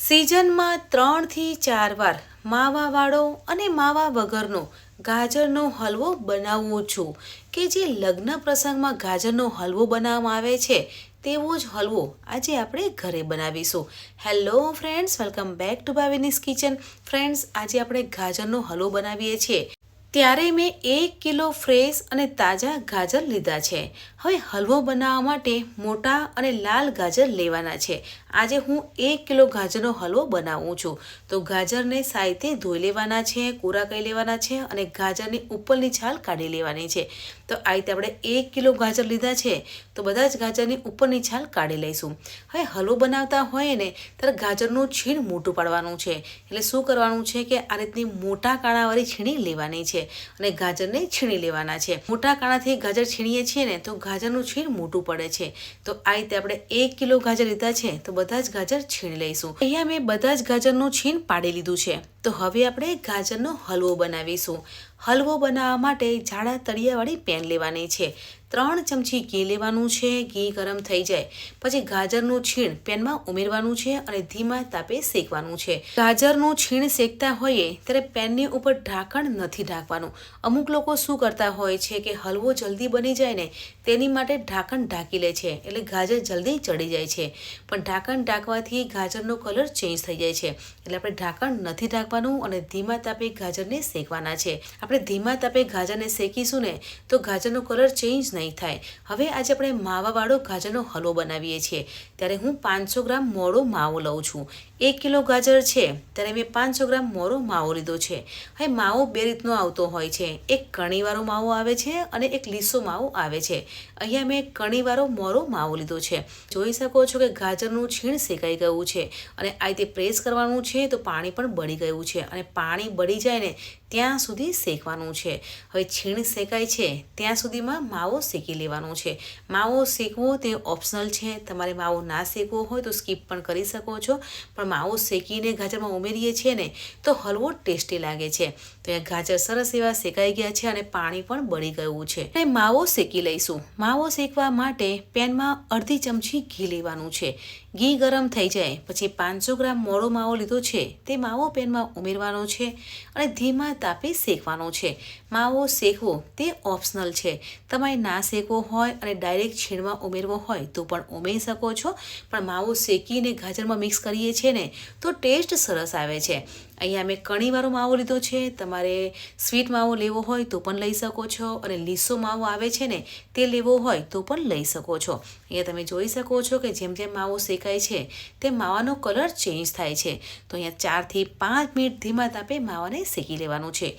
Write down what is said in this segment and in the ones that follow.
સિઝનમાં ત્રણથી ચાર વાર માવાવાળો અને માવા વગરનો ગાજરનો હલવો બનાવું છું કે જે લગ્ન પ્રસંગમાં ગાજરનો હલવો બનાવવામાં આવે છે, તેવો જ હલવો આજે આપણે ઘરે બનાવીશું. Hello friends welcome back to Bhavini's kitchen friends આજે આપણે ગાજરનો હલવો બનાવીએ છીએ. ત્યારે મેં એક કિલો ફ્રેશ અને તાજા ગાજર લીધા છે. હવે હલવો બનાવવા માટે મોટા અને લાલ ગાજર લેવાના છે. આજે હું એક કિલો ગાજરનો હલવો બનાવું છું. તો ગાજરને સાઈતે ધોઈ લેવાના છે, કોરા કરી લેવાના છે અને ગાજરની ઉપરની છાલ કાઢી લેવાની છે. તો આ રીતે આપણે એક કિલો ગાજર લીધા છે. તો બધા જ ગાજરની ઉપરની છાલ કાઢી લઈશું. હવે હલવો બનાવતા હોય ને, ત્યારે ગાજરનું છીણ મોટું પાડવાનું છે. એટલે શું કરવાનું છે કે આ રીતની મોટા કાણાવાળી છીણી લેવાની છે અને ગાજરને છીણી લેવાના છે. મોટા કાણાથી ગાજર છીણીએ છીએ ને, તો ગાજરનું છીણ મોટું પડે છે. તો આ રીતે આપણે એક કિલો ગાજર લીધા છે, તો બધા જ ગાજર છીણ લઈશું. અહીંયા મેં બધા જ ગાજરનું છીણ પાડી લીધું છે. તો હવે આપણે ગાજરનો હલવો બનાવીશું. હલવો બનાવવા માટે જાડા તળિયાવાળી પેન લેવાની છે. ત્રણ ચમચી ઘી લેવાનું છે, ઘી ગરમ થઈ જાય. પછી ગાજરનું છીણ પેનમાં ઉમેરવાનું છે અને ધીમા તાપે શેકવાનું છે. ગાજરનું છીણ શેકતા હોઈએ ત્યારે પેનની ઉપર ઢાંકણ નથી ઢાંકવાનું. અમુક લોકો શું કરતા હોય છે કે હલવો જલ્દી બની જાય ને તેની માટે ઢાંકણ ઢાંકી લે છે એટલે ગાજર જલ્દી ચડી જાય છે. પણ ઢાંકણ ઢાંકવાથી ગાજરનો કલર ચેન્જ થઈ જાય છે. એટલે આપણે ઢાંકણ નથી ઢાંકવાનું. અને ધીમા તાપે ગાજરને શેકવાના છે. આપણે ધીમા તાપે ગાજરને શેકીશું ને, તો ગાજરનો કલર ચેન્જ નહીં થાય. હવે આજે આપણે માવાવાળો ગાજરનો હલવો બનાવીએ છીએ. ત્યારે હું પાંચસો ગ્રામ મોળો માવો લઉં છું. એક કિલો ગાજર છે, ત્યારે મેં પાંચસો ગ્રામ મોરો માવો લીધો છે. હવે માવો બે રીતનો આવતો હોય છે. એક કણીવાળો માવો આવે છે અને એક લીસો માવો આવે છે. અહીંયા મેં કણીવાળો મોરો માવો લીધો છે. જોઈ શકો છો કે ગાજરનું છીણ શેકાઈ ગયું છે અને આ રીતે પ્રેસ કરવાનું છે તો પાણી પણ બળી ગયું છે અને પાણી બળી જાય ને ત્યાં સુધી શેકવાનું છે. હવે છીણ શેકાય છે, ત્યાં સુધીમાં માવો શેકી લેવાનો છે. માવો શેકવો તે ઓપ્શનલ છે. તમારે માવો ના શેકવો હોય તો સ્કીપ પણ કરી શકો છો. પણ માવો શેકીને ગાજરમાં ઉમેરીએ છીએ ને, તો હલવો ટેસ્ટી લાગે છે. તો એ ગાજર સરસ એવા શેકાઈ ગયા છે અને પાણી પણ બળી ગયું છે. અને માવો શેકી લઈશું. માવો શેકવા માટે પેનમાં અડધી ચમચી ઘી લેવાનું છે. ઘી ગરમ થઈ જાય, પછી પાંચસો ગ્રામ મોળો માવો લીધો છે. તે માવો પેનમાં ઉમેરવાનો છે અને ધીમા તાપે શેકવાનો છે. માવો શેકવો, તે ઓપ્શનલ છે. તમારે ના શેકવો હોય અને ડાયરેક્ટ છીણમાં ઉમેરવો હોય તો પણ ઉમેરી શકો છો. પણ માવો શેકીને ગાજરમાં મિક્સ કરીએ છીએ ને, તો ટેસ્ટ સરસ આવે છે. અહીંયા મેં કણીવાળો માવો લીધો છે. તમારે સ્વીટ માવો લેવો હોય તો પણ લઈ શકો છો અને લીસો માવો આવે છે ને તે લેવો હોય તો પણ લઈ શકો છો. અહીંયા તમે જોઈ શકો છો કે જેમ જેમ માવો શેકાય છે તે માવાનો કલર ચેન્જ થાય છે. તો અહીંયા ચારથી પાંચ મિનિટ ધીમા તાપે માવાને શેકી લેવાનું છે.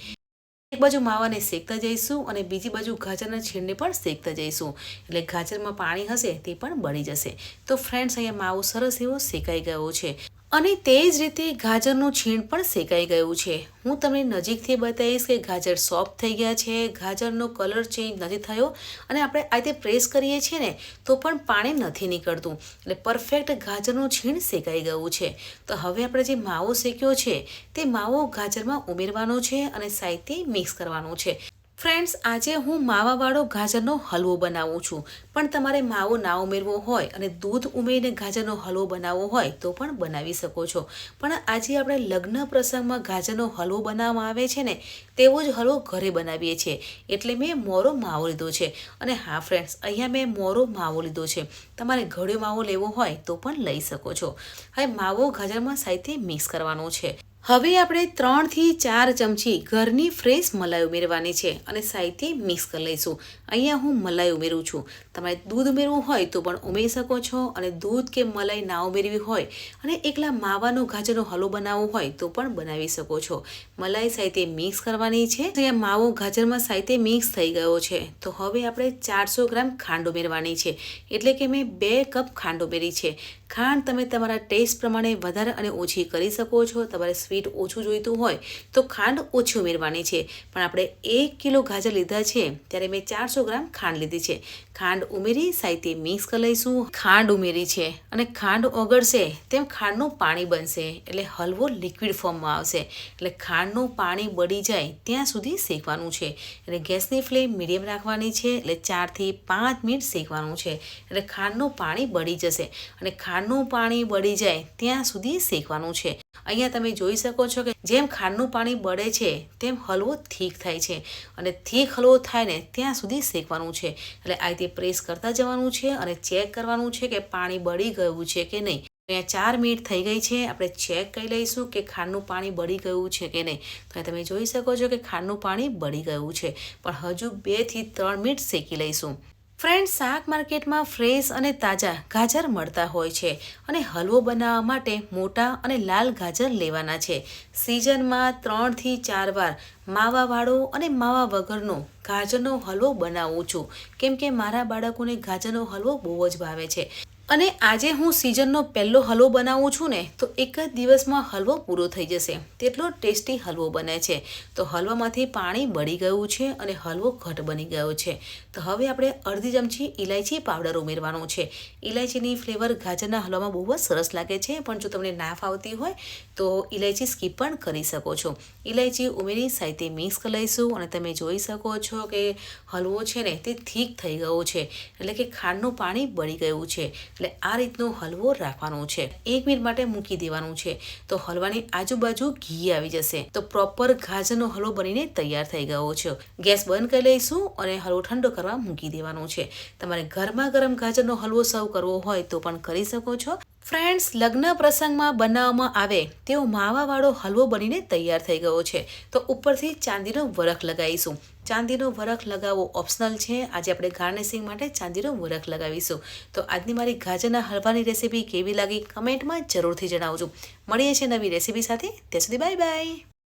એક બાજુ માવાને શેકતા જઈશું અને બીજી બાજુ ગાજરના છીણને પણ શેકતા જઈશું. એટલે ગાજરમાં પાણી હશે તે પણ બળી જશે. તો ફ્રેન્ડ્સ અહીંયા માવો સરસ એવો શેકાઈ ગયો છે. અને તે જ રીતે ગાજરનું છીણ પણ શેકાઈ ગયું છે. હું તમને નજીકથી બતાવીશ કે ગાજર સોફ્ટ થઈ ગયા છે, ગાજરનો કલર ચેન્જ નથી થયો અને આપણે આ રીતે પ્રેસ કરીએ છીએ ને, તો પણ પાણી નથી નીકળતું. એટલે પરફેક્ટ ગાજરનું છીણ શેકાઈ ગયું છે. તો હવે આપણે જે માવો શેક્યો છે, તે માવો ગાજરમાં ઉમેરવાનો છે અને સાઈડથી મિક્સ કરવાનો છે. ફ્રેન્ડ્સ આજે હું માવાવાળો ગાજરનો હલવો બનાવું છું. પણ તમારે માવો ના ઉમેરવો હોય અને દૂધ ઉમેરીને ગાજરનો હલવો બનાવવો હોય તો પણ બનાવી શકો છો. પણ આજે આપણે લગ્ન પ્રસંગમાં ગાજરનો હલવો બનાવવામાં આવે છે ને, તેવો જ હલવો ઘરે બનાવીએ છીએ. એટલે મેં મોરો માવો લીધો છે. અને હા ફ્રેન્ડ્સ અહીંયા મેં મોરો માવો લીધો છે. તમારે ઘડ્યો માવો લેવો હોય તો પણ લઈ શકો છો. હવે માવો ગાજરમાં સાઈડથી મિક્સ કરવાનો છે. હવે આપણે ત્રણથી ચાર ચમચી ઘરની ફ્રેશ મલાઈ ઉમેરવાની છે અને સાઈથી મિક્સ કરી લઈશું. અહીંયા હું મલાઈ ઉમેરું છું. તમારે દૂધ ઉમેરવું હોય તો પણ ઉમેરી શકો છો અને દૂધ કે મલાઈ ના ઉમેરવી હોય અને એકલા માવાનો ગાજરનો હલવો બનાવવો હોય તો પણ બનાવી શકો છો. મલાઈ સાથે મિક્સ કરવાની છે. અહીંયા માવો ગાજરમાં સાઈડે મિક્સ થઈ ગયો છે. તો હવે આપણે ચારસો ગ્રામ ખાંડ ઉમેરવાની છે. એટલે કે મેં બે કપ ખાંડ ઉમેરી છે. ખાંડ તમે તમારા ટેસ્ટ પ્રમાણે વધારે અને ઓછી કરી શકો છો. તમારે સ્વીટ ઓછું જોઈતું હોય તો ખાંડ ઓછી ઉમેરવાની છે. પણ આપણે એક કિલો ગાજર લીધા છે. ત્યારે મેં ચારસો પાંચસો ગ્રામ ખાંડ લીધી છે. ખાંડ ઉમેરી સાહિત્ય મિક્સ કરી લઈશું. ખાંડ ઉમેરી છે અને ખાંડ ઓગળશે તેમ ખાંડનું પાણી બનશે એટલે હલવો લિક્વિડ ફોર્મમાં આવશે. એટલે ખાંડનું પાણી બળી જાય ત્યાં સુધી શેકવાનું છે. એટલે ગેસની ફ્લેમ મીડિયમ રાખવાની છે એટલે ચારથી પાંચ મિનિટ શેકવાનું છે. એટલે ખાંડનું પાણી બળી જશે. અને ખાંડનું પાણી બળી જાય ત્યાં સુધી શેકવાનું છે. અહીંયા તમે જોઈ શકો છો કે જેમ ખાંડનું પાણી બળે છે, તેમ હલવો થીક થાય છે. અને થીક હલવો થાય ને ત્યાં સુધી શેકવાનું છે. એટલે આ રીતે પ્રેસ કરતા જવાનું છે અને ચેક કરવાનું છે કે પાણી બળી ગયું છે કે નહીં. અહીંયા ચાર મિનિટ થઈ ગઈ છે. આપણે ચેક કરી લઈશું કે ખાંડનું પાણી બળી ગયું છે કે નહીં. તો તમે જોઈ શકો છો કે ખાંડનું પાણી બળી ગયું છે. પણ હજુ બેથી ત્રણ મિનિટ શેકી લઈશું. ફ્રેન્ડ શાક માર્કેટમાં ફ્રેશ અને તાજા ગાજર મળતા હોય છે અને હલવો બનાવવા માટે મોટા અને લાલ ગાજર લેવાના છે. સિઝનમાં ત્રણથી ચાર વાર માવાવાળો અને માવા વગરનો ગાજરનો હલવો બનાવું છું. કેમ કે મારા બાળકોને ગાજરનો હલવો બહુ જ ભાવે છે. અને આજે હું સિઝનનો પહેલો હલવો બનાવું છું ને, તો એક જ દિવસમાં હલવો પૂરો થઈ જશે. તેટલો ટેસ્ટી હલવો બને છે. તો હલવામાંથી પાણી બળી ગયું છે અને હલવો ઘટ બની ગયો છે. તો હવે આપણે અડધી ચમચી ઇલાયચી પાવડર ઉમેરવાનો છે. ઇલાયચીની ફ્લેવર ગાજરના હલવામાં બહુ જ સરસ લાગે છે, પણ જો તમને ના ફાવતી હોય, તો ઇલાયચી સ્કીપ પણ કરી શકો છો. ઇલાયચી ઉમેરી સાહિત્ય મિક્સ કરી લઈશું અને તમે જોઈ શકો છો કે હલવો છે ને, તે થીક થઈ ગયો છે. એટલે કે ખાંડનું પાણી બળી ગયું છે. એટલે આ રીતનો હલવો રાખવાનો છે. એક મિનિટ માટે મૂકી દેવાનું છે. તો હલવાની આજુબાજુ ઘી આવી જશે. તો પ્રોપર ગાજરનો હલવો બનીને તૈયાર થઈ ગયો છે. ગેસ બંધ કરી લઈશું અને હલવો ઠંડો કરવા મૂકી દેવાનો છે. તમારે ઘરમાં ગરમ ગાજરનો હલવો સર્વ કરવો હોય તો પણ કરી શકો છો. ફ્રેન્ડ્સ, લગ્ન પ્રસંગમાં બનાવવામાં આવે તેવો માવાવાળો હલવો બનીને તૈયાર થઈ ગયો છે. તો ઉપરથી ચાંદીનો વરખ લગાવીશું. ચાંદીનો વરખ લગાવવો ઓપ્શનલ છે. આજે આપણે ગાર્નિશિંગ માટે ચાંદીનો વરખ લગાવીશું. તો આજની મારી ગાજરના હલવાની રેસીપી કેવી લાગી કમેન્ટમાં જરૂરથી જણાવજો. મળીએ છીએ નવી રેસીપી સાથે. ત્યાં સુધી બાય બાય